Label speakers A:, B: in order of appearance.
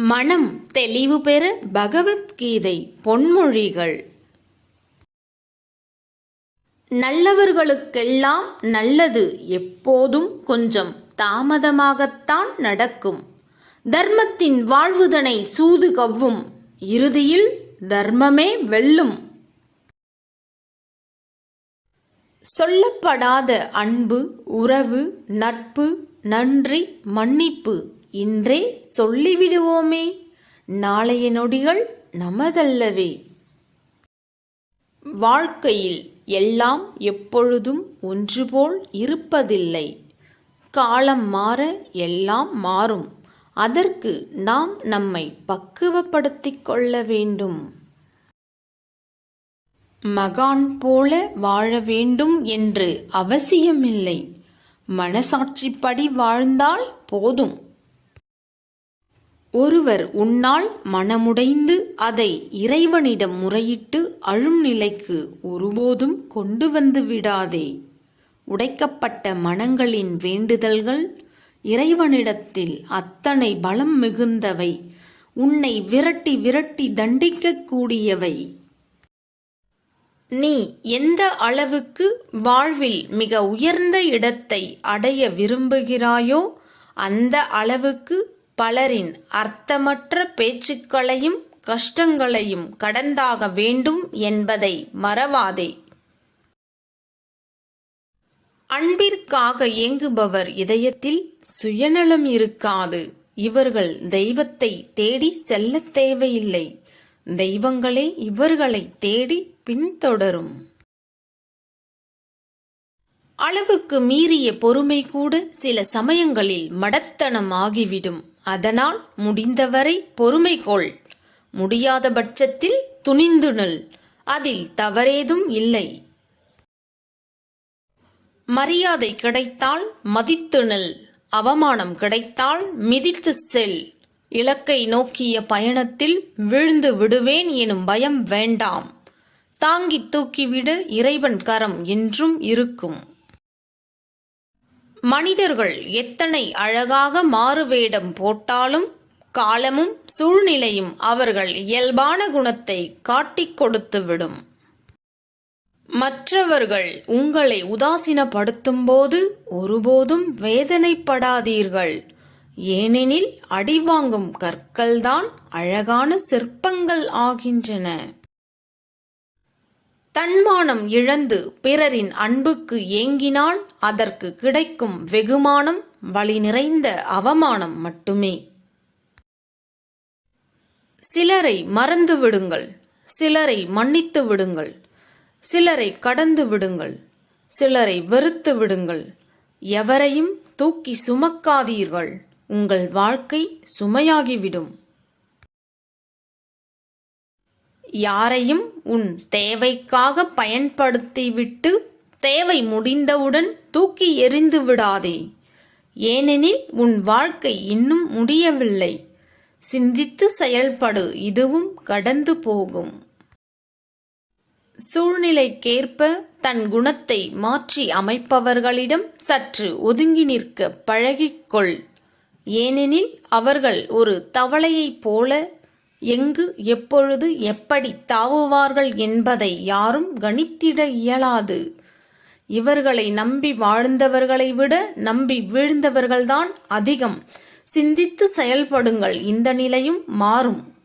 A: மனம் தெளிவு பெற பகவத்கீதை பொன்மொழிகள். நல்லவர்களுக்கெல்லாம் நல்லது எப்போதும் கொஞ்சம் தாமதமாகத்தான் நடக்கும். தர்மத்தின் வாழ்வுதனை சூது கவ்வும் இறுதியில் தர்மமே வெல்லும். சொல்லப்படாத அன்பு உறவு நட்பு நன்றி மன்னிப்பு. இன்றே சொல்லிவிடுவோமே. நாளைய நொடிகள் நமதல்லவே. வாழ்க்கையில் எல்லாம் எப்பொழுதும் ஒன்றுபோல் இருப்பதில்லை. காலம் மாற எல்லாம் மாறும். அதற்கு நாம் நம்மை பக்குவப்படுத்திக் கொள்ள வேண்டும். மகான் போல வாழ வேண்டும் என்று அவசியமில்லை. மனசாட்சிப்படி வாழ்ந்தால் போதும். ஒருவர் உன்னால் மனமுடைந்து அதை இறைவனிடம் முறையிட்டு அழும் நிலைக்கு ஒருபோதும் கொண்டு வந்து விடாதே. உடைக்கப்பட்ட மனங்களின் வேண்டுதல்கள் இறைவனிடத்தில் அத்தனை பலம் மிகுந்தவை. உன்னை விரட்டி விரட்டி தண்டிக்கக்கூடியவை நீ எந்த அளவுக்கு வாழ்வில் மிக உயர்ந்த இடத்தை அடைய விரும்புகிறாயோ அந்த அளவுக்கு பலரின் அர்த்தமற்ற பேச்சுக்களையும் கஷ்டங்களையும் கடந்தாக வேண்டும் என்பதை மறவாதே. அன்பிற்காக ஏங்குபவர் இதயத்தில் சுயநலம் இருக்காது. இவர்கள் தெய்வத்தை தேடி செல்லத் தேவையில்லை. தெய்வங்களே இவர்களை தேடி பின்தொடரும். அளவுக்கு மீறிய பொறுமை கூட சில சமயங்களில் மடத்தனம் ஆகிவிடும் அதனால் முடிந்தவரை பொறுமை கொள். முடியாத பட்சத்தில் துணிந்து நில். அதில் தவறேதும் இல்லை. மரியாதை கிடைத்தால் மதித்து நில். அவமானம் கிடைத்தால் மிதித்து செல். இலக்கை நோக்கிய பயணத்தில் விழுந்து விடுவேன் எனும் பயம் வேண்டாம். தாங்கி தூக்கிவிட இறைவன் கரம் என்றும் இருக்கும். மனிதர்கள் எத்தனை அழகாக மாறுவேடம் போட்டாலும் காலமும் சூழ்நிலையும் அவர்கள் இயல்பான குணத்தை காட்டிக் கொடுத்துவிடும் மற்றவர்கள் உங்களை உதாசீனப்படுத்தும்போது ஒருபோதும் வேதனைப்படாதீர்கள். ஏனெனில் அடிவாங்கும் கற்கள்தான் அழகான சிற்பங்கள் ஆகின்றன. தன்மானம் இழந்து பிறரின் அன்புக்கு ஏங்கினால் அதற்கு கிடைக்கும் வெகுமானம் வழி நிறைந்த அவமானம் மட்டுமே. சிலரை மறந்து விடுங்கள் சிலரை மன்னித்து விடுங்கள் சிலரை கடந்து விடுங்கள் சிலரை வெறுத்து விடுங்கள். எவரையும் தூக்கி சுமக்காதீர்கள் உங்கள் வாழ்க்கை சுமையாகிவிடும். யாரையும் உன் தேவைக்காக பயன்படுத்திவிட்டு தேவை முடிந்தவுடன் தூக்கி எறிந்து விடாதே. ஏனெனில் உன் வாழ்க்கை இன்னும் முடியவில்லை. சிந்தித்து செயல்படு இதுவும் கடந்து போகும். சூழ்நிலைக்கேற்ப தன் குணத்தை மாற்றி அமைப்பவர்களிடம் சற்று ஒதுங்கி நிற்க பழகிக்கொள். ஏனெனில் அவர்கள் ஒரு தவளையைப் போல எங்கு எப்பொழுது எப்படி தாவுவார்கள் என்பதை யாரும் கணித்திட இயலாது. இவர்களை நம்பி வாழ்ந்தவர்களை விட நம்பி வீழ்ந்தவர்கள்தான் அதிகம். சிந்தித்து செயல்படுங்கள் இந்த நிலையும் மாறும்.